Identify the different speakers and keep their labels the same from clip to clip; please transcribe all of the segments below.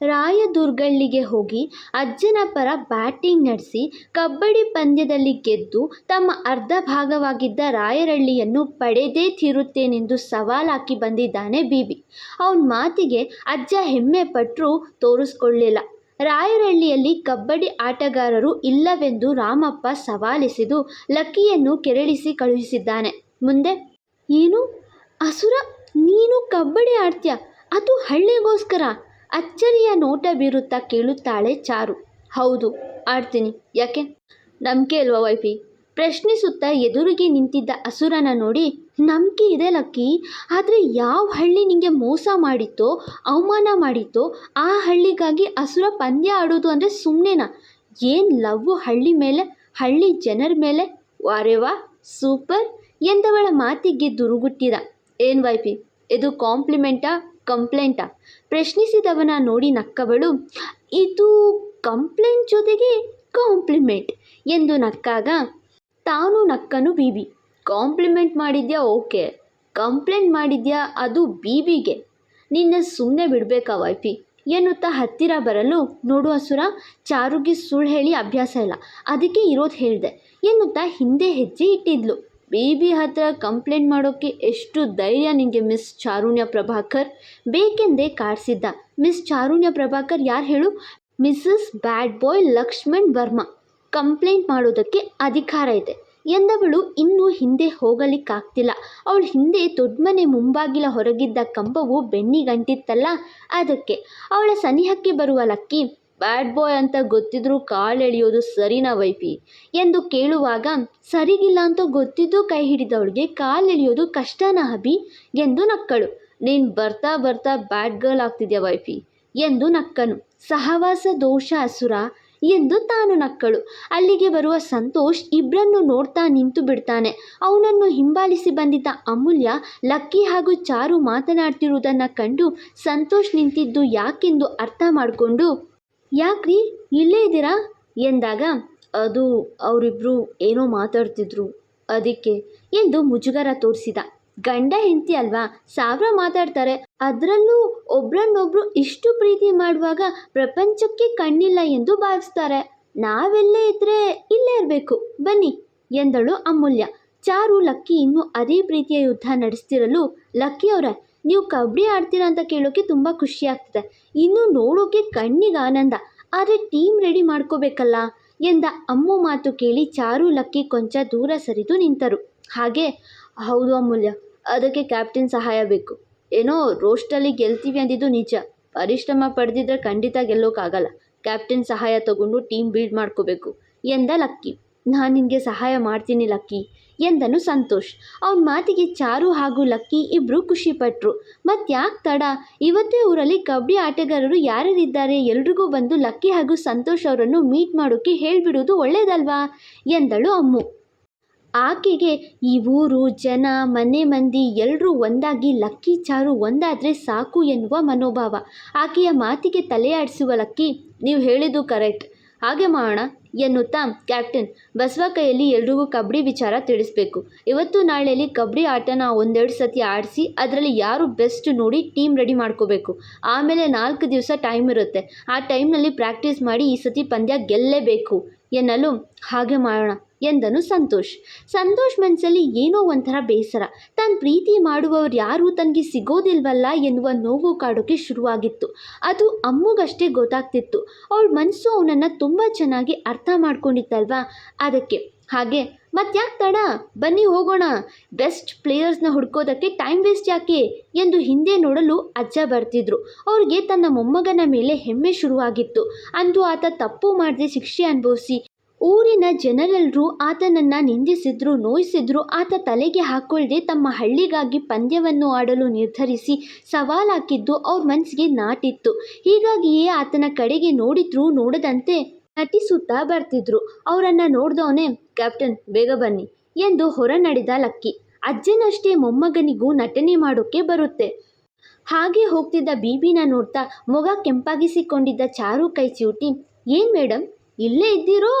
Speaker 1: ರಾಯದುರ್ಗಳ್ಳಿಗೆ ಹೋಗಿ ಅಜ್ಜನ ಪರ ಬ್ಯಾಟಿಂಗ್ ನಡೆಸಿ ಕಬಡ್ಡಿ ಪಂದ್ಯದಲ್ಲಿ ಗೆದ್ದು ತಮ್ಮ ಅರ್ಧ ಭಾಗವಾಗಿದ್ದ ರಾಯರಳ್ಳಿಯನ್ನು ಪಡೆದೇ ತೀರುತ್ತೇನೆಂದು ಸವಾಲಾಕಿ ಬಂದಿದ್ದಾನೆ ಬಿಬಿ. ಅವನ ಮಾತಿಗೆ ಅಜ್ಜ ಹೆಮ್ಮೆ ಪಟ್ಟರೂ ತೋರಿಸ್ಕೊಳ್ಳಿಲ್ಲ. ರಾಯರಳ್ಳಿಯಲ್ಲಿ ಕಬಡ್ಡಿ ಆಟಗಾರರು ಇಲ್ಲವೆಂದು ರಾಮಪ್ಪ ಸವಾಲಿಸಿದು ಲಕ್ಕಿಯನ್ನು ಕೆರಳಿಸಿ ಕಳುಹಿಸಿದ್ದಾನೆ. ಮುಂದೆ, ಏನು? ಅಸುರ, ನೀನು ಕಬಡ್ಡಿ ಆಡ್ತೀಯ? ಅದು ಹಳ್ಳಿಗೋಸ್ಕರ? ಅಚ್ಚರಿಯ ನೋಟ ಬೀರುತ್ತಾ ಕೇಳುತ್ತಾಳೆ ಚಾರು. ಹೌದು, ಆಡ್ತೀನಿ. ಯಾಕೆ? ನಂಬಿಕೆ ಇಲ್ವಾ ವೈಫಿ? ಪ್ರಶ್ನಿಸುತ್ತಾ ಎದುರಿಗೆ ನಿಂತಿದ್ದ ಹಸುರನ ನೋಡಿ, ನಂಬಿಕೆ ಇದೆ ಲಕ್ಕಿ. ಆದರೆ ಯಾವ ಹಳ್ಳಿ ನಿಮಗೆ ಮೋಸ ಮಾಡಿತ್ತೋ, ಅವಮಾನ ಮಾಡಿತ್ತೋ, ಆ ಹಳ್ಳಿಗಾಗಿ ಅಸುರ ಪಂದ್ಯ ಆಡೋದು ಅಂದರೆ ಸುಮ್ಮನೆನಾ ಏನು ಲವ್ ಹಳ್ಳಿ ಮೇಲೆ, ಹಳ್ಳಿ ಜನರ ಮೇಲೆ? ವಾರೆ ವಾ, ಸೂಪರ್ ಎಂದವಳ ಮಾತಿಗೆ ದುರುಗುಟ್ಟಿದ. ಏನು ವೈಫಿ, ಇದು ಕಾಂಪ್ಲಿಮೆಂಟಾ? ಕಂಪ್ಲೇಂಟಾ. ಪ್ರಶ್ನಿಸಿದವನ ನೋಡಿ ನಕ್ಕವಳು, ಇದು ಕಂಪ್ಲೇಂಟ್ ಜೊತೆಗೆ ಕಾಂಪ್ಲಿಮೆಂಟ್ ಎಂದು ನಕ್ಕಾಗ, ತಾನು ನಕ್ಕನು ಬೀಬಿ. ಕಾಂಪ್ಲಿಮೆಂಟ್ ಮಾಡಿದ್ಯಾ? ಓಕೆ. ಕಂಪ್ಲೇಂಟ್ ಮಾಡಿದ್ಯಾ? ಅದು ಬೀಬಿಗೆ. ನಿನ್ನ ಸುಮ್ಮನೆ ಬಿಡಬೇಕಾ ವೈಫಿ? ಎನ್ನುತ್ತಾ ಹತ್ತಿರ ಬರಲು ನೋಡು ಹಸುರ ಚಾರುಗೆ ಸುಳ್ಳು ಹೇಳಿ ಅಭ್ಯಾಸ ಇಲ್ಲ. ಅದಕ್ಕೆ ಇರೋದು ಹೇಳಿದೆ ಎನ್ನುತ್ತಾ ಹಿಂದೆ ಹೆಜ್ಜೆ ಇಟ್ಟಿದ್ಲು. ಬೇಬಿ ಹತ್ರ ಕಂಪ್ಲೇಂಟ್ ಮಾಡೋಕ್ಕೆ ಎಷ್ಟು ಧೈರ್ಯ ನಿಮಗೆ ಮಿಸ್ ಚಾರುಣ್ಯ ಪ್ರಭಾಕರ್? ಬೇಕೆಂದೇ ಕಾಡಿಸಿದ್ದ. ಮಿಸ್ ಚಾರುಣ್ಯ ಪ್ರಭಾಕರ್ ಯಾರು ಹೇಳು? Mrs bad boy Lakshman Varma. Complaint ಮಾಡೋದಕ್ಕೆ ಅಧಿಕಾರ ಇದೆ. ಎಂದವಳು ಇನ್ನೂ ಹಿಂದೆ ಹೋಗಲಿಕ್ಕಾಗ್ತಿಲ್ಲ. ಅವಳ ಹಿಂದೆ ದೊಡ್ಡಮನೆ ಮುಂಬಾಗಿಲ ಹೊರಗಿದ್ದ ಕಂಬವು ಬೆನ್ನಿಗಂಟಿತ್ತಲ್ಲ. ಅದಕ್ಕೆ ಅವಳ ಸನಿಹಕ್ಕೆ ಬರುವ ಲಕ್ಕಿ ಬ್ಯಾಡ್ ಬಾಯ್ ಅಂತ ಗೊತ್ತಿದ್ರೂ ಕಾಲೆಳೆಯೋದು ಸರಿನಾ ವೈಫಿ? ಎಂದು ಕೇಳುವಾಗ, ಸರಿಗಿಲ್ಲ ಅಂತ ಗೊತ್ತಿದ್ದು ಕೈ ಹಿಡಿದವಳಿಗೆ ಕಾಲೆಳೆಯೋದು ಕಷ್ಟನಾ ಅಭಿ? ಎಂದು ನಕ್ಕಳು. ನೀನು ಬರ್ತಾ ಬರ್ತಾ ಬ್ಯಾಡ್ ಗರ್ಲ್ ಆಗ್ತಿದ್ಯಾ ವೈಫಿ? ಎಂದು ನಕ್ಕನು. ಸಹವಾಸ, ದೋಷ, ಅಸುರ? ಎಂದು ತಾನು ನಕ್ಕಳು. ಅಲ್ಲಿಗೆ ಬರುವ ಸಂತೋಷ್ ಇಬ್ಬರನ್ನು ನೋಡ್ತಾ ನಿಂತು ಬಿಡ್ತಾನೆ. ಅವನನ್ನು ಹಿಂಬಾಲಿಸಿ ಬಂದಿದ್ದ ಅಮೂಲ್ಯ, ಲಕ್ಕಿ ಹಾಗೂ ಚಾರು ಮಾತನಾಡ್ತಿರುವುದನ್ನು ಕಂಡು ಸಂತೋಷ್ ನಿಂತಿದ್ದು ಯಾಕೆಂದು ಅರ್ಥ ಮಾಡಿಕೊಂಡು ಯಾಕ್ರಿ? ಇಲ್ಲೇ ಇದ್ದೀರಾ? ಎಂದಾಗ, ಅದು ಅವರಿಬ್ಬರು ಏನೋ ಮಾತಾಡ್ತಿದ್ರು. ಅದಕ್ಕೆ ಎಂದು ಮುಜುಗರ ತೋರಿಸಿದ. ಗಂಡ ಹೆಂಡತಿ ಅಲ್ವಾ? ಸಾವಿರ ಮಾತಾಡ್ತಾರೆ. ಅದರಲ್ಲೂ ಒಬ್ರನ್ನೊಬ್ರು ಇಷ್ಟು ಪ್ರೀತಿ ಮಾಡುವಾಗ ಪ್ರಪಂಚಕ್ಕೆ ಕಣ್ಣಿಲ್ಲ ಎಂದು ಭಾವಿಸ್ತಾರೆ. ನಾವೆಲ್ಲೇ ಇದ್ರೆ ಇಲ್ಲೇ ಇರಬೇಕು. ಬನ್ನಿ, ಎಂದಳು ಅಮೂಲ್ಯ. ಚಾರು ಲಕ್ಕಿ ಇನ್ನೂ ಅದೇ ಪ್ರೀತಿಯ ಯುದ್ಧ ನಡೆಸ್ತಿರಲು ಲಕ್ಕಿ ಅವರ ನೀವು ಕಬಡ್ಡಿ ಆಡ್ತೀರಾ ಅಂತ ಕೇಳೋಕ್ಕೆ ತುಂಬ ಖುಷಿ ಆಗ್ತಿದೆ. ಇನ್ನು ನೋಡೋಕೆ ಕಣ್ಣಿಗೆ ಆನಂದ. ಆದರೆ ಟೀಮ್ ರೆಡಿ ಮಾಡ್ಕೋಬೇಕಲ್ಲ? ಎಂದ ಅಮ್ಮು ಮಾತು ಕೇಳಿ ಚಾರು ಲಕ್ಕಿ ಕೊಂಚ ದೂರ ಸರಿದು ನಿಂತರು. ಹಾಗೆ, ಹೌದು ಅಮೂಲ್ಯ, ಅದಕ್ಕೆ ಕ್ಯಾಪ್ಟನ್ ಸಹಾಯ ಬೇಕು. ಏನೋ ರೋಸ್ಟಲ್ಲಿ ಗೆಲ್ತೀವಿ ಅಂದಿದ್ದು ನಿಜ. ಪರಿಶ್ರಮ ಪಡೆದಿದ್ರೆ ಖಂಡಿತ ಗೆಲ್ಲೋಕ್ಕಾಗಲ್ಲ ಕ್ಯಾಪ್ಟನ್ ಸಹಾಯ ತಗೊಂಡು ಟೀಮ್ ಬಿಲ್ಡ್ ಮಾಡ್ಕೋಬೇಕು. ಎಂದ ಲಕ್ಕಿ. ನಾನು ನಿನಗೆ ಸಹಾಯ ಮಾಡ್ತೀನಿ ಲಕ್ಕಿ. ಎಂದನು ಸಂತೋಷ್. ಅವನ ಮಾತಿಗೆ ಚಾರು ಹಾಗೂ ಲಕ್ಕಿ ಇಬ್ಬರು ಖುಷಿಪಟ್ಟರು ಮತ್ತ್ಯಾಕೆ ತಡ. ಇವತ್ತೇ ಊರಲ್ಲಿ ಕಬಡ್ಡಿ ಆಟಗಾರರು ಯಾರ್ಯಾರಿದ್ದಾರೆ? ಎಲ್ರಿಗೂ ಬಂದು ಲಕ್ಕಿ ಹಾಗೂ ಸಂತೋಷ್ ಅವರನ್ನು ಮೀಟ್ ಮಾಡೋಕ್ಕೆ ಹೇಳಿಬಿಡೋದು ಒಳ್ಳೇದಲ್ವಾ? ಎಂದಳು ಅಮ್ಮು. ಆಕೆಗೆ, ಈ ಊರು, ಜನ, ಮನೆ ಮಂದಿ ಎಲ್ಲರೂ ಒಂದಾಗಿ ಲಕ್ಕಿ ಚಾರು ಒಂದಾದರೆ ಸಾಕು ಎನ್ನುವ ಮನೋಭಾವ. ಆಕೆಯ ಮಾತಿಗೆ ತಲೆಯಾಡಿಸುವ ಲಕ್ಕಿ, ನೀವು ಹೇಳಿದ್ದು ಕರೆಕ್ಟ್. ಹಾಗೆ ಮಾಡೋಣ ಎನ್ನುತ್ತಾ ಕ್ಯಾಪ್ಟನ್ ಬಸವ ಕೈಯಲ್ಲಿ ಎಲ್ರಿಗೂ ಕಬಡ್ಡಿ ವಿಚಾರ ತಿಳಿಸ್ಬೇಕು. ಇವತ್ತು ನಾಳೆಯಲ್ಲಿ ಕಬಡ್ಡಿ ಆಟನ ಒಂದೆರಡು ಸತಿ ಆಡಿಸಿ ಅದರಲ್ಲಿ ಯಾರು ಬೆಸ್ಟ್ ನೋಡಿ ಟೀಮ್ ರೆಡಿ ಮಾಡ್ಕೋಬೇಕು. ಆಮೇಲೆ ನಾಲ್ಕು ದಿವಸ ಟೈಮ್ ಇರುತ್ತೆ. ಆ ಟೈಮ್ನಲ್ಲಿ ಪ್ರಾಕ್ಟೀಸ್ ಮಾಡಿ ಈ ಸತಿ ಪಂದ್ಯ ಗೆಲ್ಲೇಬೇಕು ಎನ್ನಲು ಹಾಗೆ ಮಾಡೋಣ. ಎಂದನು ಸಂತೋಷ್. ಸಂತೋಷ್ ಮನಸ್ಸಲ್ಲಿ ಏನೋ ಒಂಥರ ಬೇಸರ. ತನ್ನ ಪ್ರೀತಿ ಮಾಡುವವರು ಯಾರೂ ತನಗೆ ಸಿಗೋದಿಲ್ವಲ್ಲ ಎನ್ನುವ ನೋವು ಕಾಡೋಕೆ ಶುರುವಾಗಿತ್ತು. ಅದು ಅಮ್ಮಗಷ್ಟೇ ಗೊತ್ತಾಗ್ತಿತ್ತು. ಅವಳ ಮನಸ್ಸು ಅವನನ್ನು ತುಂಬ ಚೆನ್ನಾಗಿ ಅರ್ಥ ಮಾಡ್ಕೊಂಡಿತ್ತಲ್ವಾ? ಅದಕ್ಕೆ, ಹಾಗೆ, ಮತ್ತ್ಯಾಕೆ ತಡ, ಬನ್ನಿ ಹೋಗೋಣ. ಬೆಸ್ಟ್ ಪ್ಲೇಯರ್ಸ್ನ ಹುಡ್ಕೋದಕ್ಕೆ ಟೈಮ್ ವೇಸ್ಟ್ ಯಾಕೆ? ಎಂದು ಹಿಂದೆ ನೋಡಲು ಅಜ್ಜ ಬರ್ತಿದ್ರು. ಅವ್ರಿಗೆ ತನ್ನ ಮೊಮ್ಮಗನ ಮೇಲೆ ಹೆಮ್ಮೆ ಶುರುವಾಗಿತ್ತು. ಅಂದು ಆತ ತಪ್ಪು ಮಾಡದೆ ಶಿಕ್ಷೆ ಅನುಭವಿಸಿ ಊರಿನ ಜನರೆಲ್ಲರೂ ಆತನನ್ನು ನಿಂದಿಸಿದ್ರು, ನೋಯಿಸಿದ್ರು. ಆತ ತಲೆಗೆ ಹಾಕೊಳ್ಳದೆ ತಮ್ಮ ಹಳ್ಳಿಗಾಗಿ ಪಂದ್ಯವನ್ನು ಆಡಲು ನಿರ್ಧರಿಸಿ ಸವಾಲಾಕಿದ್ದು ಅವ್ರ ಮನಸ್ಸಿಗೆ ನಾಟಿತ್ತು. ಹೀಗಾಗಿಯೇ ಆತನ ಕಡೆಗೆ ನೋಡಿದ್ರು ನೋಡದಂತೆ ನಟಿಸುತ್ತಾ ಬರ್ತಿದ್ರು. ಅವರನ್ನು ನೋಡ್ದವನೇ, ಕ್ಯಾಪ್ಟನ್, ಬೇಗ ಬನ್ನಿ ಎಂದು ಹೊರ ನಡೆದ ಲಕ್ಕಿ. ಅಜ್ಜನಷ್ಟೇ ಮೊಮ್ಮಗನಿಗೂ ನಟನೆ ಮಾಡೋಕ್ಕೆ ಬರುತ್ತೆ. ಹಾಗೆ ಹೋಗ್ತಿದ್ದ ಬೀಬಿನ ನೋಡ್ತಾ ಮೊಗ ಕೆಂಪಾಗಿಸಿಕೊಂಡಿದ್ದ ಚಾರು ಕೈ ಚಿವುಟಿ ಏನು ಮೇಡಮ್ ಇಲ್ಲೇ ಇದ್ದೀರೋ?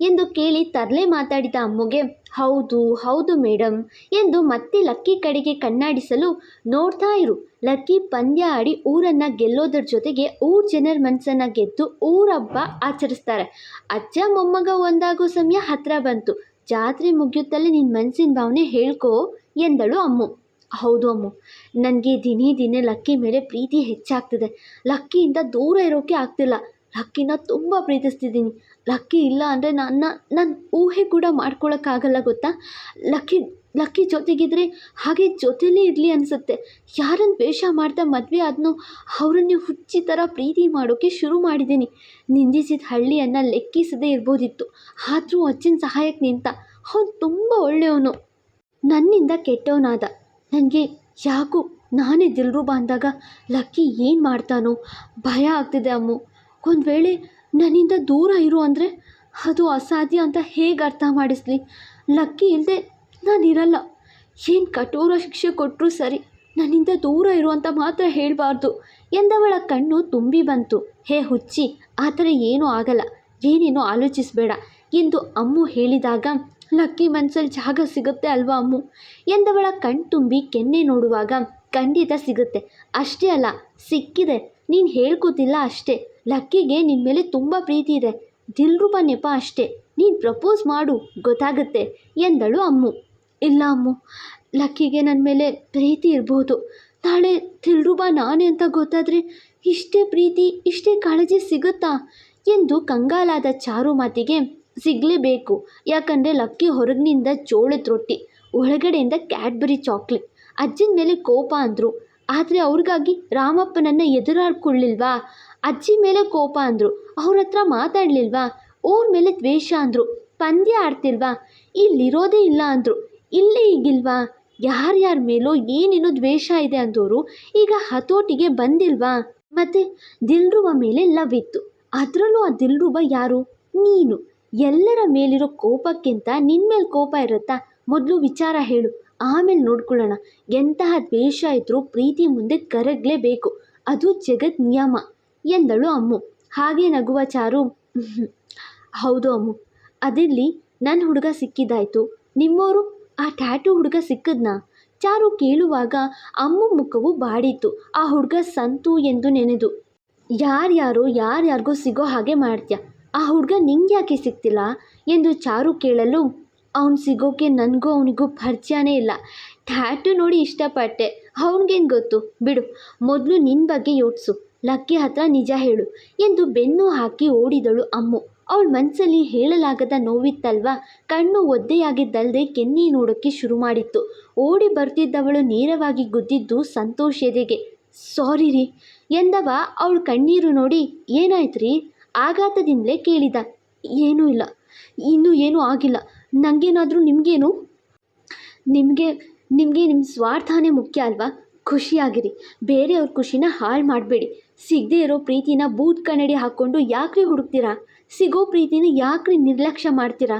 Speaker 1: ಎಂದು ಕೇಳಿ ತರಲೆ ಮಾತಾಡಿದ ಅಮ್ಮಗೆ, ಹೌದು ಹೌದು ಮೇಡಮ್ ಎಂದು ಮತ್ತೆ ಲಕ್ಕಿ ಕಡೆಗೆ ಕಣ್ಣಾಡಿಸಲು ನೋಡ್ತಾ ಇರು. ಲಕ್ಕಿ ಪಂದ್ಯ ಆಡಿ ಊರನ್ನು ಗೆಲ್ಲೋದ್ರ ಜೊತೆಗೆ ಊರ್ ಜನರ ಮನಸ್ಸನ್ನು ಗೆದ್ದು ಊರಬ್ಬ ಆಚರಿಸ್ತಾರೆ. ಅಜ್ಜ ಮೊಮ್ಮಗ ಒಂದಾಗೋ ಸಮಯ ಹತ್ರ ಬಂತು. ಜಾತ್ರೆ ಮುಗಿಯುತ್ತಲೇ ನಿನ್ನ ಮನಸ್ಸಿನ ಭಾವನೆ ಹೇಳ್ಕೋ ಎಂದಳು ಅಮ್ಮು. ಹೌದು ಅಮ್ಮು, ನನಗೆ ದಿನೇ ದಿನೇ ಲಕ್ಕಿ ಮೇಲೆ ಪ್ರೀತಿ ಹೆಚ್ಚಾಗ್ತಿದೆ. ಲಕ್ಕಿಯಿಂದ ದೂರ ಇರೋಕೆ ಆಗ್ತಿಲ್ಲ. ಲಕ್ಕಿನ ತುಂಬ ಪ್ರೀತಿಸ್ತಿದ್ದೀನಿ. ಲಕ್ಕಿ ಇಲ್ಲ ಅಂದರೆ ನನ್ನ ನನ್ನ ಊಹೆ ಕೂಡ ಮಾಡ್ಕೊಳಕ್ಕಾಗಲ್ಲ ಗೊತ್ತಾ? ಲಕ್ಕಿ ಲಕ್ಕಿ ಜೊತೆಗಿದ್ರೆ ಹಾಗೆ ಜೊತೆಲೇ ಇರಲಿ ಅನಿಸುತ್ತೆ. ಯಾರನ್ನು ದ್ವೇಷ ಮಾಡ್ತಾ ಮದುವೆ ಆದನೋ ಅವರನ್ನೇ ಹುಚ್ಚಿ ಥರ ಪ್ರೀತಿ ಮಾಡೋಕ್ಕೆ ಶುರು ಮಾಡಿದ್ದೀನಿ. ನಿಂದಿಸಿದ ಹಳ್ಳಿಯನ್ನು ಲೆಕ್ಕಿಸದೇ ಇರ್ಬೋದಿತ್ತು. ಆದರೂ ಅಜ್ಜನ ಸಹಾಯಕ್ಕೆ ನಿಂತ ಅವನು ತುಂಬ ಒಳ್ಳೆಯವನು. ನನ್ನಿಂದ ಕೆಟ್ಟವನಾದ. ನನಗೆ ಯಾಕೋ ನಾನೇ ದಿಲ್ರೂಬ ಅಂದಾಗ ಲಕ್ಕಿ ಏನು ಮಾಡ್ತಾನೋ ಭಯ ಆಗ್ತಿದೆ ಅಮ್ಮು. ಒಂದು ವೇಳೆ ನನ್ನಿಂದ ದೂರ ಇರು ಅಂದರೆ ಅದು ಅಸಾಧ್ಯ ಅಂತ ಹೇಗೆ ಅರ್ಥ ಮಾಡಿಸ್ಲಿ? ಲಕ್ಕಿ ಇಲ್ಲದೆ ನಾನು ಇರಲ್ಲ. ಏನು ಕಠೋರ ಶಿಕ್ಷೆ ಕೊಟ್ಟರೂ ಸರಿ, ನನ್ನಿಂದ ದೂರ ಇರು ಅಂತ ಮಾತ್ರ ಹೇಳಬಾರ್ದು. ಎಂದವಳ ಕಣ್ಣು ತುಂಬಿ ಬಂತು. ಹೇ ಹುಚ್ಚಿ, ಆ ಥರ ಏನೂ ಆಗಲ್ಲ. ಏನೇನೋ ಆಲೋಚಿಸಬೇಡ ಎಂದು ಅಮ್ಮು ಹೇಳಿದಾಗ, ಲಕ್ಕಿ ಮನಸ್ಸಲ್ಲಿ ಜಾಗ ಸಿಗುತ್ತೆ ಅಲ್ವಾ ಅಮ್ಮು? ಎಂದವಳ ಕಣ್ ತುಂಬಿ ಕೆನ್ನೆ ನೋಡುವಾಗ, ಖಂಡಿತ ಸಿಗುತ್ತೆ. ಅಷ್ಟೇ ಅಲ್ಲ, ಸಿಕ್ಕಿದೆ. ನೀನು ಹೇಳ್ಕೊತಿಲ್ಲ ಅಷ್ಟೇ. ಲಕ್ಕಿಗೆ ನಿನ್ನ ಮೇಲೆ ತುಂಬ ಪ್ರೀತಿ ಇದೆ. ದಿಲ್ರುಬ ನೆಪ ಅಷ್ಟೇ. ನೀನು ಪ್ರಪೋಸ್ ಮಾಡು, ಗೊತ್ತಾಗುತ್ತೆ, ಎಂದಳು ಅಮ್ಮು. ಇಲ್ಲ ಅಮ್ಮು, ಲಕ್ಕಿಗೆ ನನ್ನ ಮೇಲೆ ಪ್ರೀತಿ ಇರ್ಬೋದು. ನಾಳೆ ದಿಲ್ರುಬ ನಾನೇ ಅಂತ ಗೊತ್ತಾದರೆ ಇಷ್ಟೇ ಪ್ರೀತಿ, ಇಷ್ಟೇ ಕಾಳಜಿ ಸಿಗುತ್ತಾ? ಎಂದು ಕಂಗಾಲಾದ ಚಾರು ಮಾತಿಗೆ ಸಿಗಲೇಬೇಕು. ಯಾಕಂದರೆ ಲಕ್ಕಿ ಹೊರಗಿನಿಂದ ಜೋಳದ ರೊಟ್ಟಿ, ಒಳಗಡೆಯಿಂದ ಕ್ಯಾಡ್ಬರಿ ಚಾಕ್ಲೇಟ್, ಅಜ್ಜನ ಮೇಲೆ ಕೋಪ ಅಂದರು. ಆದರೆ ಅವ್ರಿಗಾಗಿ ರಾಮಪ್ಪನನ್ನು ಎದುರಾಡ್ಕೊಳ್ಳಿಲ್ವಾ? ಅಜ್ಜಿ ಮೇಲೆ ಕೋಪ ಅಂದರು. ಅವ್ರ ಹತ್ರ ಮಾತಾಡಲಿಲ್ವಾ? ಅವ್ರ ಮೇಲೆ ದ್ವೇಷ ಅಂದರು. ಪಂದ್ಯ ಆಡ್ತಿಲ್ವಾ? ಇಲ್ಲಿರೋದೇ ಇಲ್ಲ ಅಂದರು. ಇಲ್ಲೇ ಈಗಿಲ್ವಾ? ಯಾರ್ಯಾರ ಮೇಲೋ ಏನೇನು ದ್ವೇಷ ಇದೆ ಅಂದವರು ಈಗ ಹತೋಟಿಗೆ ಬಂದಿಲ್ವಾ? ಮತ್ತು ದಿಲ್ರುವ ಮೇಲೆ ಲವ್ ಇತ್ತು. ಅದರಲ್ಲೂ ಆ ದಿಲ್ರುಬ ಯಾರು? ನೀನು. ಎಲ್ಲರ ಮೇಲಿರೋ ಕೋಪಕ್ಕಿಂತ ನಿನ್ನ ಮೇಲೆ ಕೋಪ ಇರುತ್ತಾ? ಮೊದಲು ವಿಚಾರ ಹೇಳು. ಆಮೇಲೆ ನೋಡ್ಕೊಳ್ಳೋಣ. ಎಂತಹ ದ್ವೇಷ ಇದ್ರೂ ಪ್ರೀತಿ ಮುಂದೆ ಕರಗಲೇಬೇಕು. ಅದು ಜಗತ್ ನಿಯಮ. ಎಂದಳು ಅಮ್ಮು. ಹಾಗೆ ನಗುವ ಚಾರು. "ಹ್ಮ್, ಹೌದು ಅಮ್ಮು. ಅದಿರಲಿ ನನ್ನ ಹುಡುಗ ಸಿಕ್ಕಿದ್ದಾಯ್ತು ನಿಮ್ಮವರು ಆ ಟ್ಯಾಟೂ ಹುಡುಗ ಸಿಕ್ಕದ್ನಾ? ಚಾರು ಕೇಳುವಾಗ ಅಮ್ಮು ಮುಖವು ಬಾಡಿತು ಆ ಹುಡುಗ ಸಂತು ಎಂದು ನೆನೆದು. ಯಾರ್ಯಾರೋ ಯಾರ್ಯಾರಿಗೋ ಸಿಗೋ ಹಾಗೆ ಮಾಡ್ತೀಯ? ಆ ಹುಡುಗ ನಿಂಗೆ ಯಾಕೆ ಸಿಕ್ತಿಲ್ಲ? ಎಂದು ಚಾರು ಕೇಳಲು ಅವ್ನು ಸಿಗೋಕೆ ನನಗೂ ಅವನಿಗೂ ಪರಿಚಯನೇ ಇಲ್ಲ. ಟ್ಯಾಟು ನೋಡಿ ಇಷ್ಟಪಟ್ಟೆ. ಅವನಿಗೇನು ಗೊತ್ತು? ಬಿಡು. ಮೊದಲು ನಿನ್ನ ಬಗ್ಗೆ ಯೋಚಿಸು. ಲಕ್ಕಿ ಹತ್ರ ನಿಜ ಹೇಳು ಎಂದು ಬೆನ್ನು ಹಾಕಿ ಓಡಿದಳು ಅಮ್ಮು. ಅವಳ ಮನಸ್ಸಲ್ಲಿ ಹೇಳಲಾಗದ ನೋವಿತ್ತಲ್ವಾ? ಕಣ್ಣು ಒದ್ದೆಯಾಗಿದ್ದಲ್ಲದೆ ಕೆನ್ನಿ ನೋಡೋಕ್ಕೆ ಶುರು ಮಾಡಿತ್ತು. ಓಡಿ ಬರ್ತಿದ್ದವಳು ನೇರವಾಗಿ ಗುದ್ದಿದ್ದು ಸಂತೋಷ್ ಎದೆಗೆ ಸಾರಿ ರೀ ಎಂದವ ಅವಳು ಕಣ್ಣೀರು ನೋಡಿ. ಏನಾಯ್ತು ರೀ ಆಘಾತದಿಂದಲೇ ಕೇಳಿದ. ಏನೂ ಇಲ್ಲ. ಇನ್ನೂ ಏನೂ ಆಗಿಲ್ಲ. ನನಗೇನಾದರೂ ನಿಮಗೇನು? ನಿಮಗೆ ನಿಮಗೆ ನಿಮ್ಮ ಸ್ವಾರ್ಥನೇ ಮುಖ್ಯ ಅಲ್ವಾ? ಖುಷಿಯಾಗಿರಿ. ಬೇರೆಯವ್ರ ಖುಷಿನ ಹಾಳು ಮಾಡಬೇಡಿ. ಸಿಗದೆ ಇರೋ ಪ್ರೀತಿನ ಬೂತ್ ಕನ್ನಡಿ ಹಾಕ್ಕೊಂಡು ಯಾಕ್ರಿ ಹುಡುಕ್ತೀರಾ? ಸಿಗೋ ಪ್ರೀತಿನ ಯಾಕ್ರಿ ನಿರ್ಲಕ್ಷ್ಯ ಮಾಡ್ತೀರಾ?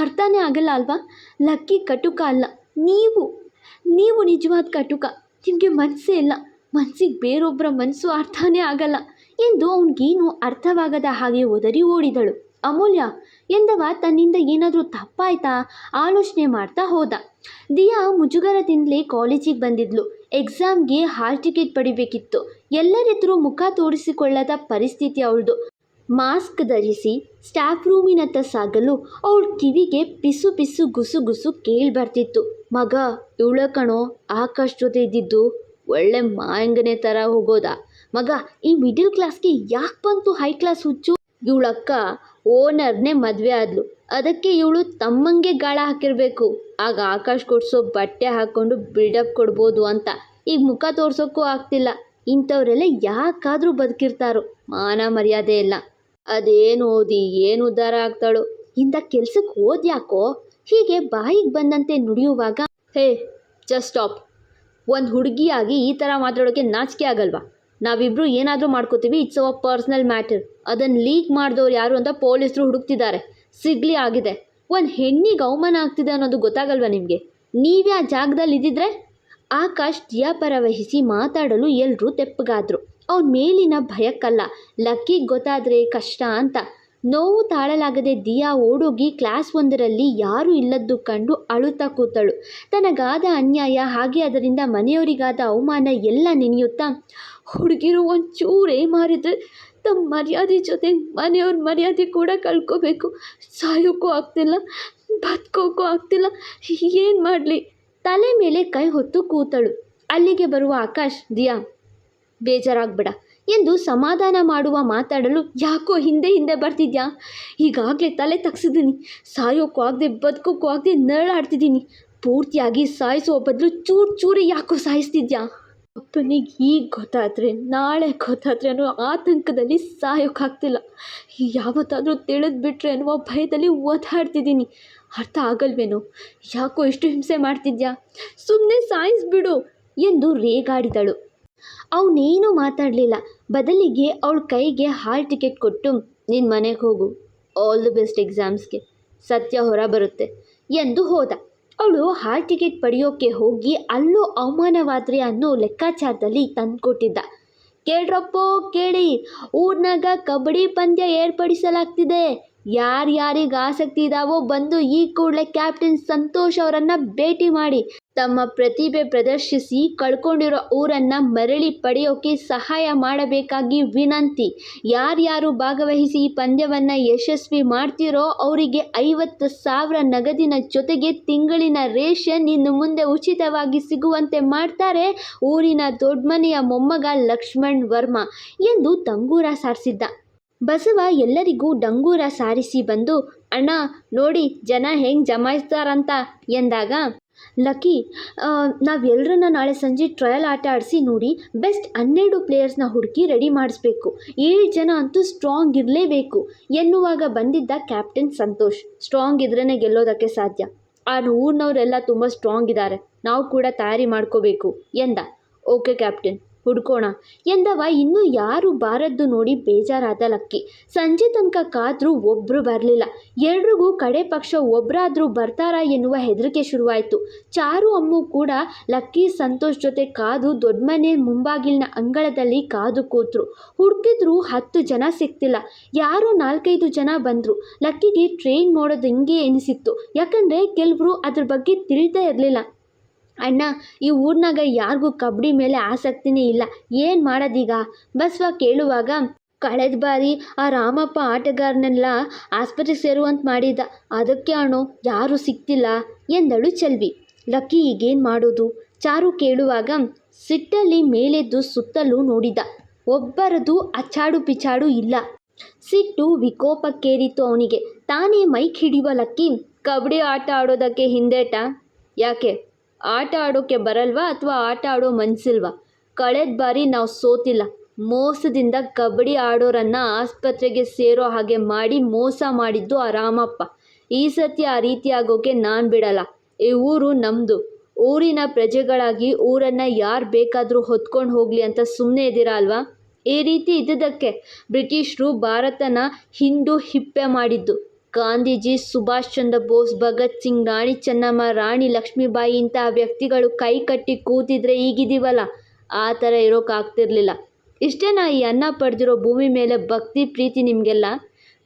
Speaker 1: ಅರ್ಥನೇ ಆಗಲ್ಲ ಅಲ್ವಾ? ಲಕ್ಕಿ ಕಟುಕ ಅಲ್ಲ, ನೀವು. ನೀವು ನಿಜವಾದ ಕಟುಕ. ನಿಮಗೆ ಮನಸ್ಸೇ ಇಲ್ಲ. ಮನಸ್ಸಿಗೆ ಬೇರೊಬ್ಬರ ಮನಸ್ಸು ಅರ್ಥನೇ ಆಗಲ್ಲ. ಎಂದು ಅವನಿಗೇನು ಅರ್ಥವಾಗದ ಹಾಗೆ ಒದರಿ ಓಡಿದಳು. ಅಮೂಲ್ಯ ಎಂದವ ತನ್ನಿಂದ ಏನಾದರೂ ತಪ್ಪಾಯ್ತಾ ಆಲೋಚನೆ ಮಾಡ್ತಾ ಹೋದ. ದಿಯಾ ಮುಜುಗರದಿಂದಲೇ ಕಾಲೇಜಿಗೆ ಬಂದಿದ್ಲು. ಎಕ್ಸಾಮ್ಗೆ ಹಾಲ್ ಟಿಕೆಟ್ ಪಡಿಬೇಕಿತ್ತು. ಎಲ್ಲರೆದುರು ಮುಖ ತೋರಿಸಿಕೊಳ್ಳದ ಪರಿಸ್ಥಿತಿ ಅವಳದು. ಮಾಸ್ಕ್ ಧರಿಸಿ, ಸ್ಟಾಫ್ ರೂಮಿನತ್ತ ಸಾಗಲು ಅವಳ ಕಿವಿಗೆ ಪಿಸು ಪಿಸು ಗುಸು ಗುಸು ಕೇಳಿ ಬರ್ತಿತ್ತು. ಮಗ, ಇವಳ ಕಣೋ, ಆಕಾಶ್ ಜೊತೆ ಇದ್ದಿದ್ದು ಒಳ್ಳೆ ಮಾಯಂಗನೆ ಥರ ಹೋಗೋದಾ. ಮಗ, ಈ ಮಿಡಿಲ್ ಕ್ಲಾಸ್ಗೆ ಯಾಕೆ ಬಂತು ಹೈ ಕ್ಲಾಸ್ ಹುಚ್ಚು? ಇವಳಕ್ಕ ಓನರ್ನೇ ಮದುವೆ ಆದ್ಲು. ಅದಕ್ಕೆ ಇವಳು ತಮ್ಮಂಗೆ ಗಾಳ ಹಾಕಿರಬೇಕು. ಆಗ ಆಕಾಶ್ ಕೊಡ್ಸೋ ಬಟ್ಟೆ ಹಾಕ್ಕೊಂಡು ಬಿಲ್ಡಪ್ ಕೊಡ್ಬೋದು ಅಂತ. ಈಗ ಮುಖ ತೋರ್ಸೋಕ್ಕೂ ಆಗ್ತಿಲ್ಲ. ಇಂಥವರೆಲ್ಲ ಯಾಕಾದರೂ ಬದುಕಿರ್ತಾರೋ. ಮಾನ ಮರ್ಯಾದೆ ಇಲ್ಲ. ಅದೇನು ಓದಿ, ಏನು ಉದ್ಧಾರ ಆಗ್ತಾಳೋ. ಇಂಥ ಕೆಲ್ಸಕ್ಕೆ ಓದ್ಯಾಕೋ ಹೀಗೆ ಬಾಯಿಗೆ ಬಂದಂತೆ ನುಡಿಯುವಾಗ, ಹೇ, ಜಸ್ಟ್ ಸ್ಟಾಪ್. ಒಂದು ಹುಡುಗಿಯಾಗಿ ಈ ಥರ ಮಾತಾಡೋಕ್ಕೆ ನಾಚಿಕೆ ಆಗಲ್ವಾ? ನಾವಿಬ್ಬರು ಏನಾದರೂ ಮಾಡ್ಕೋತೀವಿ ಇಟ್ಸ್ ಅವ ಪರ್ಸ್ನಲ್ ಮ್ಯಾಟರ್ ಅದನ್ನು ಲೀಕ್ ಮಾಡಿದವ್ರು ಯಾರು ಅಂತ ಪೊಲೀಸರು ಹುಡುಕ್ತಿದ್ದಾರೆ. ಸಿಗ್ಲಿ ಆಗಿದೆ. ಒಂದು ಹೆಣ್ಣಿಗೆ ಅವಮಾನ ಆಗ್ತಿದೆ ಅನ್ನೋದು ಗೊತ್ತಾಗಲ್ವಾ ನಿಮಗೆ? ನೀವೇ ಆ ಜಾಗದಲ್ಲಿ ಇದ್ದಿದ್ರೆ? ಆಕಾಶ್ ದಿಯಾ ಪರ ವಹಿಸಿ ಮಾತಾಡಲು ಎಲ್ಲರೂ ತೆಪ್ಪಗಾದ್ರು. ಅವನ ಮೇಲಿನ ಭಯಕ್ಕಲ್ಲ. ಲಕ್ಕಿಗೆ ಗೊತ್ತಾದರೆ ಕಷ್ಟ ಅಂತ. ನೋವು ತಾಳಲಾಗದೆ ದಿಯಾ ಓಡೋಗಿ ಕ್ಲಾಸ್ ಒಂದರಲ್ಲಿ ಯಾರೂ ಇಲ್ಲದ್ದು ಕಂಡು ಅಳುತ್ತಾ ಕೂತಳು. ತನಗಾದ ಅನ್ಯಾಯ, ಹಾಗೆ ಅದರಿಂದ ಮನೆಯವರಿಗಾದ ಅವಮಾನ ಎಲ್ಲ ನೆನೆಯುತ್ತಾ ಹುಡುಗಿರು ಒಂಚೂರೇ ಮಾರಿದ್ರೆ ತಮ್ಮ ಮರ್ಯಾದೆ ಜೊತೆ ಮನೆಯವ್ರ ಮರ್ಯಾದೆ ಕೂಡ ಕಳ್ಕೋಬೇಕು. ಸಾಯೋಕ್ಕೂ ಆಗ್ತಿಲ್ಲ, ಬದುಕೋಕ್ಕೂ ಆಗ್ತಿಲ್ಲ. ಏನು ಮಾಡಲಿ? ತಲೆ ಮೇಲೆ ಕೈ ಹೊತ್ತು ಕೂತಳು. ಅಲ್ಲಿಗೆ ಬರುವ ಆಕಾಶ್, ದಿಯಾ, ಬೇಜಾರಾಗ್ಬೇಡ. ಎಂದು ಸಮಾಧಾನ ಮಾಡುವ ಮಾತಾಡಲು ಯಾಕೋ ಹಿಂದೆ ಹಿಂದೆ ಬರ್ತಿದ್ಯಾ? ಈಗಾಗಲೇ ತಲೆ ತಗ್ಸಿದ್ದೀನಿ ಸಾಯೋಕ್ಕೂ ಆಗದೆ, ಬದುಕೋಕ್ಕೂ ಆಗದೆ ನರಳಾಡ್ತಿದ್ದೀನಿ ಪೂರ್ತಿಯಾಗಿ ಸಾಯಿಸೋ ಬದಲು ಚೂರು ಚೂರು ಯಾಕೋ ಸಾಯಿಸ್ತಿದ್ಯಾ? ಅಪ್ಪನಿಗೆ ಈಗ ಗೊತ್ತಾದರೆ, ನಾಳೆ ಗೊತ್ತಾದರೆ ಅನ್ನೋ ಆತಂಕದಲ್ಲಿ ಸಾಯೋಕ್ಕಾಗ್ತಿಲ್ಲ ಯಾವತ್ತಾದರೂ ತಿಳಿದ್ಬಿಟ್ರೆ ಅನ್ನುವ ಭಯದಲ್ಲಿ ಓದಾಡ್ತಿದ್ದೀನಿ. ಅರ್ಥ ಆಗಲ್ವೇನೋ? ಯಾಕೋ ಇಷ್ಟು ಹಿಂಸೆ ಮಾಡ್ತಿದ್ಯಾ? ಸುಮ್ಮನೆ ಸಾಯಿಸ್ಬಿಡು ಎಂದು ರೇಗಾಡಿದಳು. ಅವನೇನೂ ಮಾತಾಡಲಿಲ್ಲ. ಬದಲಿಗೆ ಅವಳ ಕೈಗೆ ಹಾಲ್ ಟಿಕೆಟ್ ಕೊಟ್ಟು ನಿನ್ನ ಮನೆಗೆ ಹೋಗು. ಆಲ್ ದಿ ಬೆಸ್ಟ್ ಎಕ್ಸಾಮ್ಸ್ಗೆ ಸತ್ಯ ಹೊರ ಬರುತ್ತೆ. ಎಂದು ಹೋದ. ಅವಳು ಹಾಲ್ ಟಿಕೆಟ್ ಪಡೆಯೋಕ್ಕೆ ಹೋಗಿ ಅಲ್ಲೂ ಅವಮಾನವಾದ್ರೆ ಅನ್ನೋ ಲೆಕ್ಕಾಚಾರದಲ್ಲಿ ತಂದುಕೊಟ್ಟಿದ್ದ. ಕೇಳ್ರಪ್ಪೋ, ಕೇಳಿ, ಊರ್ನಾಗ ಕಬಡ್ಡಿ ಪಂದ್ಯ ಏರ್ಪಡಿಸಲಾಗ್ತಿದೆ. ಯಾರ್ಯಾರಿಗೆ ಆಸಕ್ತಿ ಇದಾವೋ ಬಂದು ಈ ಕೂಡಲೇ ಕ್ಯಾಪ್ಟನ್ ಸಂತೋಷ್ ಅವರನ್ನು ಭೇಟಿ ಮಾಡಿ. ತಮ್ಮ ಪ್ರತಿಭೆ ಪ್ರದರ್ಶಿಸಿ ಕಳ್ಕೊಂಡಿರೋ ಊರನ್ನು ಮರಳಿ ಪಡೆಯೋಕೆ ಸಹಾಯ ಮಾಡಬೇಕಾಗಿ ವಿನಂತಿ. ಯಾರ್ಯಾರು ಭಾಗವಹಿಸಿ ಈ ಪಂದ್ಯವನ್ನು ಯಶಸ್ವಿ ಮಾಡ್ತಿರೋ ಅವರಿಗೆ ಐವತ್ತು ಸಾವಿರ ನಗದಿನ ಜೊತೆಗೆ ತಿಂಗಳಿನ ರೇಷನ್ ಇನ್ನು ಮುಂದೆ ಉಚಿತವಾಗಿ ಸಿಗುವಂತೆ ಮಾಡ್ತಾರೆ ಊರಿನ ದೊಡ್ಡಮನೆಯ ಮೊಮ್ಮಗ ಲಕ್ಷ್ಮಣ್ ವರ್ಮಾ ಎಂದು ತಂಗೂರ ಸಾರಿಸಿದ್ದ. ಬಸವ ಎಲ್ಲರಿಗೂ ಡಂಗೂರ ಸಾರಿಸಿ ಬಂದು, ಅಣ್ಣ, ನೋಡಿ ಜನ ಹೆಂಗೆ ಜಮಾಯಿಸ್ತಾರಂತ ಎಂದಾಗ ಲಕ್ಕಿ ನಾವೆಲ್ಲರನ್ನ ನಾಳೆ ಸಂಜೆ ಟ್ರಯಲ್ ಆಟ ಆಡಿಸಿ ನೋಡಿ ಬೆಸ್ಟ್ ಹನ್ನೆರಡು ಪ್ಲೇಯರ್ಸ್ನ ಹುಡುಕಿ ರೆಡಿ ಮಾಡಿಸ್ಬೇಕು. ಏಳು ಜನ ಅಂತೂ ಸ್ಟ್ರಾಂಗ್ ಇರಲೇಬೇಕು ಎನ್ನುವಾಗ ಬಂದಿದ್ದ ಕ್ಯಾಪ್ಟನ್ ಸಂತೋಷ್. ಸ್ಟ್ರಾಂಗ್ ಇದ್ರೇ ಗೆಲ್ಲೋದಕ್ಕೆ ಸಾಧ್ಯ. ಆ ಊರಿನವರೆಲ್ಲ ತುಂಬ ಸ್ಟ್ರಾಂಗ್ ಇದ್ದಾರೆ ನಾವು ಕೂಡ ತಯಾರಿ ಮಾಡ್ಕೋಬೇಕು ಎಂದ. Okay captain ಹುಡ್ಕೋಣ. ಎಂದವ, ಇನ್ನೂ ಯಾರು ಬಾರದ್ದು ನೋಡಿ ಬೇಜಾರಾದ ಲಕ್ಕಿ ಸಂಜೆ ತನಕ ಕಾದ್ರೂ ಒಬ್ಬರು ಬರಲಿಲ್ಲ. ಎಲ್ರಿಗೂ ಕಡೆ ಪಕ್ಷ ಒಬ್ಬರಾದರೂ ಬರ್ತಾರಾ ಎನ್ನುವ ಹೆದರಿಕೆ ಶುರುವಾಯಿತು. ಚಾರು ಅಮ್ಮು ಕೂಡ ಲಕ್ಕಿ ಸಂತೋಷ್ ಜೊತೆ ಕಾದು ದೊಡ್ಡ ಮನೆ ಮುಂಬಾಗಿಲಿನ ಅಂಗಳದಲ್ಲಿ ಕಾದು ಕೂತ್ರು. ಹುಡುಕಿದ್ರು ಹತ್ತು ಜನ ಸಿಕ್ತಿಲ್ಲ. ಯಾರೋ ನಾಲ್ಕೈದು ಜನ ಬಂದರು. ಲಕ್ಕಿಗೆ ಟ್ರೈನ್ ಮಾಡೋದು ಹಿಂಗೆ ಎನಿಸಿತ್ತು. ಯಾಕಂದರೆ ಕೆಲವರು ಅದ್ರ ಬಗ್ಗೆ ತಿಳಿತಾ ಇರಲಿಲ್ಲ. ಅಣ್ಣ, ಈ ಊರಿನಾಗ ಯಾರಿಗೂ ಕಬಡ್ಡಿ ಮೇಲೆ ಆಸಕ್ತಿನೇ ಇಲ್ಲ. ಏನು ಮಾಡೋದೀಗ? ಬಸ್ವ ಕೇಳುವಾಗ, ಕಳೆದ ಬಾರಿ ಆ ರಾಮಪ್ಪ ಆಟಗಾರನೆಲ್ಲ ಆಸ್ಪತ್ರೆಗೆ ಸೇರುವಂತ ಮಾಡಿದ್ದ ಅದಕ್ಕೆ ಅಣ್ಣೋ ಯಾರೂ ಸಿಕ್ತಿಲ್ಲ ಎಂದಳು ಚೆಲ್ವಿ. ಲಕ್ಕಿ ಈಗೇನು ಮಾಡೋದು? ಚಾರು ಕೇಳುವಾಗ, ಸಿಟ್ಟಲ್ಲಿ ಮೇಲೆದ್ದು ಸುತ್ತಲೂ ನೋಡಿದ. ಒಬ್ಬರದು ಅಚ್ಚಾಡು ಪಿಚಾಡು ಇಲ್ಲ. ಸಿಟ್ಟು ವಿಕೋಪಕ್ಕೇರಿತು ಅವನಿಗೆ. ತಾನೇ ಮೈಕ್ ಹಿಡಿಯುವ ಲಕ್ಕಿ ಕಬಡ್ಡಿ ಆಟ ಆಡೋದಕ್ಕೆ ಹಿಂದೇಟ? ಯಾಕೆ? ಆಟ ಆಡೋಕ್ಕೆ ಬರಲ್ವಾ ಅಥವಾ ಆಟ ಆಡೋ ಮನಸ್ಸಿಲ್ವಾ ಕಳೆದ ಬಾರಿ ನಾವು ಸೋತಿಲ್ಲ. ಮೋಸದಿಂದ ಕಬಡ್ಡಿ ಆಡೋರನ್ನ ಆಸ್ಪತ್ರೆಗೆ ಸೇರೋ ಹಾಗೆ ಮಾಡಿ ಮೋಸ ಮಾಡಿದ್ದು ಆರಾಮಪ್ಪ ರಾಮಪ್ಪ. ಈ ಸತಿ ಆ ರೀತಿ ಆಗೋಕೆ ನಾನು ಬಿಡಲ್ಲ. ಈ ಊರು ನಮ್ಮದು ಊರಿನ ಪ್ರಜೆಗಳಾಗಿ ಊರನ್ನು ಯಾರು ಬೇಕಾದರೂ ಹೊತ್ಕೊಂಡು ಹೋಗಲಿ ಅಂತ ಸುಮ್ಮನೆ ಇದ್ದೀರಾ ಅಲ್ವಾ? ಈ ರೀತಿ ಇದ್ದಿದ್ದಕ್ಕೆ ಬ್ರಿಟಿಷರು ಭಾರತನ ಹಿಂಡು ಹಿಪ್ಪೆ ಮಾಡಿದ್ದು. ಗಾಂಧೀಜಿ, ಸುಭಾಷ್ ಚಂದ್ರ ಬೋಸ್, ಭಗತ್ ಸಿಂಗ್, ರಾಣಿ ಚೆನ್ನಮ್ಮ, ರಾಣಿ ಲಕ್ಷ್ಮೀಬಾಯಿ ಇಂತಹ ವ್ಯಕ್ತಿಗಳು ಕೈ ಕಟ್ಟಿ ಕೂತಿದ್ರೆ ಈಗಿದ್ದೀವಲ್ಲ ಆ ಥರ ಇರೋಕ್ಕಾಗ್ತಿರ್ಲಿಲ್ಲ ಇಷ್ಟೇನಾ ಈ ಅನ್ನ ಪಡೆದಿರೋ ಭೂಮಿ ಮೇಲೆ ಭಕ್ತಿ, ಪ್ರೀತಿ ನಿಮಗೆಲ್ಲ?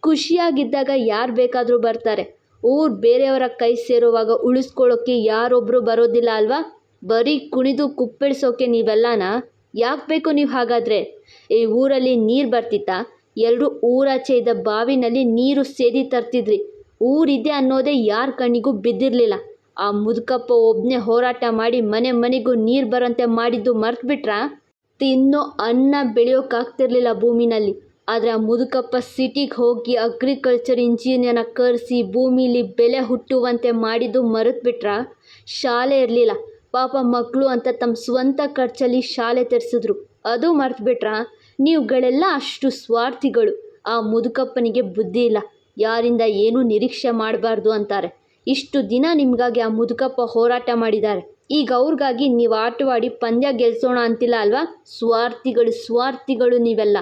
Speaker 1: ಖುಷಿಯಾಗಿದ್ದಾಗ ಯಾರು ಬೇಕಾದರೂ ಬರ್ತಾರೆ. ಊರು ಬೇರೆಯವರ ಕೈ ಸೇರುವಾಗ ಉಳಿಸ್ಕೊಳ್ಳೋಕ್ಕೆ ಯಾರೊಬ್ಬರು ಬರೋದಿಲ್ಲ ಅಲ್ವಾ? ಬರೀ ಕುಣಿದು ಕುಪ್ಪಳಿಸೋಕೆ ನೀವೆಲ್ಲನಾ? ಯಾಕೆ ಬೇಕು ನೀವು ಹಾಗಾದರೆ? ಈ ಊರಲ್ಲಿ ನೀರು ಬರ್ತಿತ್ತಾ? ಎಲ್ಲರೂ ಊರಾಚೆ ಇದ್ದ ಬಾವಿನಲ್ಲಿ ನೀರು ಸೇದಿ ತರ್ತಿದ್ರಿ. ಊರಿದೆ ಅನ್ನೋದೇ ಯಾರ ಕಣ್ಣಿಗೂ ಬಿದ್ದಿರಲಿಲ್ಲ. ಆ ಮುದುಕಪ್ಪ ಒಬ್ಬನೇ ಹೋರಾಟ ಮಾಡಿ ಮನೆ ಮನೆಗೂ ನೀರು ಬರೋಂತೆ ಮಾಡಿದ್ದು ಮರ್ತುಬಿಟ್ರ? ತಿನ್ನೋ ಅನ್ನ ಬೆಳೆಯೋಕ್ಕಾಗ್ತಿರ್ಲಿಲ್ಲ ಭೂಮಿನಲ್ಲಿ. ಆದರೆ ಆ ಮುದುಕಪ್ಪ ಸಿಟಿಗೆ ಹೋಗಿ ಅಗ್ರಿಕಲ್ಚರ್ ಇಂಜಿನಿಯರ್ನ ಕರೆಸಿ ಭೂಮಿಲಿ ಬೆಲೆ ಹುಟ್ಟುವಂತೆ ಮಾಡಿದ್ದು ಮರೆತುಬಿಟ್ರ? ಶಾಲೆ ಇರಲಿಲ್ಲ. ಪಾಪ ಮಕ್ಕಳು ಅಂತ ತಮ್ಮ ಸ್ವಂತ ಖರ್ಚಲ್ಲಿ ಶಾಲೆ ತೆರೆಸಿದ್ರು. ಅದು ಮರ್ತ್ಬಿಟ್ರಾ? ನೀವುಗಳೆಲ್ಲ ಅಷ್ಟು ಸ್ವಾರ್ಥಿಗಳು. ಆ ಮುದುಕಪ್ಪನಿಗೆ ಬುದ್ಧಿ ಇಲ್ಲ. ಯಾರಿಂದ ಏನೂ ನಿರೀಕ್ಷೆ ಮಾಡಬಾರ್ದು ಅಂತಾರೆ. ಇಷ್ಟು ದಿನ ನಿಮಗಾಗಿ ಆ ಮುದುಕಪ್ಪ ಹೋರಾಟ ಮಾಡಿದ್ದಾರೆ. ಈಗ ಅವ್ರಿಗಾಗಿ ನೀವು ಆಟವಾಡಿ ಪಂದ್ಯ ಗೆಲ್ಸೋಣ ಅಂತಿಲ್ಲ ಅಲ್ವಾ? ಸ್ವಾರ್ಥಿಗಳು ಸ್ವಾರ್ಥಿಗಳು ನೀವೆಲ್ಲ.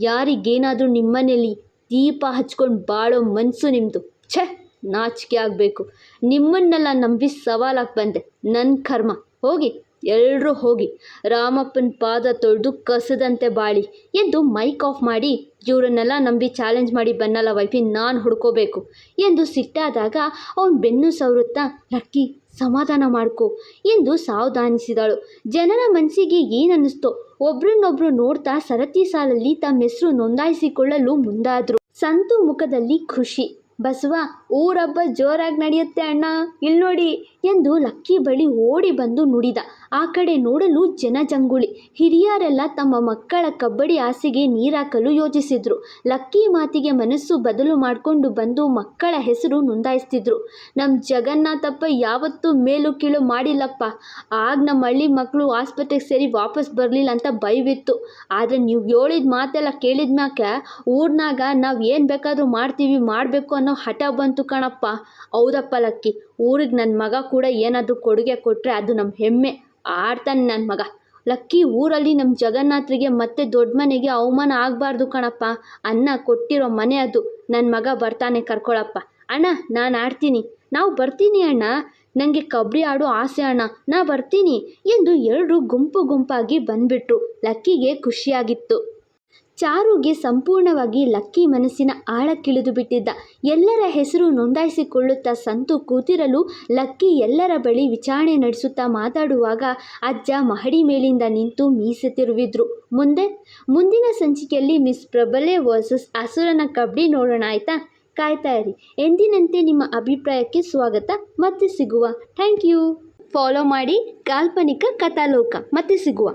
Speaker 1: ಯಾರಿಗೇನಾದರೂ ನಿಮ್ಮನೇಲಿ ದೀಪ ಹಚ್ಕೊಂಡು ಬಾಳೋ ಮನಸ್ಸು ನಿಮ್ಮದು ಛೆ, ನಾಚಿಕೆ ಆಗಬೇಕು. ನಿಮ್ಮನ್ನೆಲ್ಲ ನಂಬಿ ಸವಾಲಾಗಿ ಬಂದೆ. ನನ್ನ ಕರ್ಮ. ಹೋಗಿ. ಎಲ್ಲರೂ ಹೋಗಿ, ರಾಮಪ್ಪನ ಪಾದ ತೊಳೆದು ಕಸದಂತೆ ಬಾಳಿ, ಎಂದು ಮೈಕ್ ಆಫ್ ಮಾಡಿ, ಇವರನ್ನೆಲ್ಲ ನಂಬಿ ಚಾಲೆಂಜ್ ಮಾಡಿ ಬನ್ನಲ್ಲ ವೈಫಿ, ನಾನು ಹುಡ್ಕೋಬೇಕು, ಎಂದು ಸಿಟ್ಟಾದಾಗ ಅವನು ಬೆನ್ನು ಸವರುತ್ತಾ, ಲಕ್ಕಿ, ಸಮಾಧಾನ ಮಾಡ್ಕೊ, ಎಂದು ಸಾವಧಾನಿಸಿದಳು. ಜನರ ಮನಸ್ಸಿಗೆ ಏನನ್ನಿಸ್ತೋ, ಒಬ್ರನ್ನೊಬ್ರು ನೋಡ್ತಾ ಸರತಿ ಸಾಲಲ್ಲಿ ತಮ್ಮ ಹೆಸರು ನೋಂದಾಯಿಸಿಕೊಳ್ಳಲು ಮುಂದಾದರು. ಸಂತು ಮುಖದಲ್ಲಿ ಖುಷಿ. ಬಸವ, ಊರಬ್ಬ ಜೋರಾಗಿ ನಡೆಯುತ್ತೆ ಅಣ್ಣ ಇಲ್ಲಿ ನೋಡಿ ಎಂದು ಲಕ್ಕಿ ಬಳಿ ಓಡಿ ಬಂದು ನುಡಿದ. ಆ ಕಡೆ ನೋಡಲು ಜನಜಂಗುಳಿ ಹಿರಿಯರೆಲ್ಲ ತಮ್ಮ ಮಕ್ಕಳ ಕಬ್ಬಡಿ ಆಸೆಗೆ ನೀರಾಕಲು ಯೋಜಿಸಿದ್ರು ಲಕ್ಕಿ ಮಾತಿಗೆ ಮನಸ್ಸು ಬದಲು ಮಾಡಿಕೊಂಡು ಬಂದು ಮಕ್ಕಳ ಹೆಸರು ನೋಂದಾಯಿಸ್ತಿದ್ರು. ನಮ್ಮ ಜಗನ್ನಾಥಪ್ಪ ಯಾವತ್ತೂ ಮೇಲು ಕೀಳು ಮಾಡಿಲ್ಲಪ್ಪ. ಆಗ ನಮ್ಮ ಹಳ್ಳಿ ಮಕ್ಕಳು ಆಸ್ಪತ್ರೆಗೆ ಸೇರಿ ವಾಪಸ್ ಬರಲಿಲ್ಲ ಅಂತ ಭಯವಿತ್ತು. ಆದರೆ ನೀವು ಹೇಳಿದ ಮಾತೆಲ್ಲ ಕೇಳಿದ ಮ್ಯಾಕೆ ಊರ್ನಾಗ ನಾವು ಏನು ಬೇಕಾದರೂ ಮಾಡ್ತೀವಿ, ಮಾಡಬೇಕು ಅನ್ನೋ ಹಠ ಬಂತು ಕಣಪ್ಪ. ಹೌದಪ್ಪ ಲಕ್ಕಿ, ಊರಿಗೆ ನನ್ನ ಮಗ ಕೂಡ ಏನಾದರೂ ಕೊಡುಗೆ ಕೊಟ್ಟರೆ ಅದು ನಮ್ಮ ಹೆಮ್ಮೆ. ಆಡ್ತಾನೆ ನನ್ನ ಮಗ. ಲಕ್ಕಿ, ಊರಲ್ಲಿ ನಮ್ಮ ಜಗನ್ನಾಥರಿಗೆ ಮತ್ತೆ ದೊಡ್ಡ ಮನೆಗೆ ಅವಮಾನ ಆಗಬಾರ್ದು ಕಣಪ್ಪ. ಅನ್ನ ಕೊಟ್ಟಿರೋ ಮನೆ ಅದು. ನನ್ನ ಮಗ ಬರ್ತಾನೆ ಕರ್ಕೊಳಪ್ಪ. ಅಣ್ಣ, ನಾನು ಆಡ್ತೀನಿ. ನಾವು ಬರ್ತೀನಿ ಅಣ್ಣ. ನನಗೆ ಕಬಡ್ಡಿ ಆಡೋ ಆಸೆ ಅಣ್ಣ. ನಾ ಬರ್ತೀನಿ ಎಂದು ಎಲ್ಲರೂ ಗುಂಪು ಗುಂಪಾಗಿ ಬಂದ್ಬಿಟ್ರು. ಲಕ್ಕಿಗೆ ಖುಷಿಯಾಗಿತ್ತು. ಚಾರುಗೆ ಸಂಪೂರ್ಣವಾಗಿ ಲಕ್ಕಿ ಮನಸ್ಸಿನ ಆಳಕ್ಕಿಳಿದು ಬಿಟ್ಟಿದ್ದ. ಎಲ್ಲರ ಹೆಸರು ನೋಂದಾಯಿಸಿಕೊಳ್ಳುತ್ತಾ ಸಂತು ಕೂತಿರಲು ಲಕ್ಕಿ ಎಲ್ಲರ ಬಳಿ ವಿಚಾರಣೆ ನಡೆಸುತ್ತಾ ಮಾತಾಡುವಾಗ ಅಜ್ಜ ಮಹಡಿ ಮೇಲಿಂದ ನಿಂತು ಮೀಸೆ ತಿರುವಿದ್ರು. ಮುಂದೆ, ಮುಂದಿನ ಸಂಚಿಕೆಯಲ್ಲಿ ಮಿಸ್ ಪ್ರಬಲೆ ವರ್ಸಸ್ ಅಸುರನ ಕಬಡ್ಡಿ ನೋಡೋಣ ಆಯಿತಾ? ಕಾಯ್ತಾ ಇರಿ. ಎಂದಿನಂತೆ ನಿಮ್ಮ ಅಭಿಪ್ರಾಯಕ್ಕೆ ಸ್ವಾಗತ. ಮತ್ತೆ ಸಿಗುವ. Thank you. ಫಾಲೋ ಮಾಡಿ ಕಾಲ್ಪನಿಕ ಕಥಾಲೋಕ. ಮತ್ತೆ ಸಿಗುವ.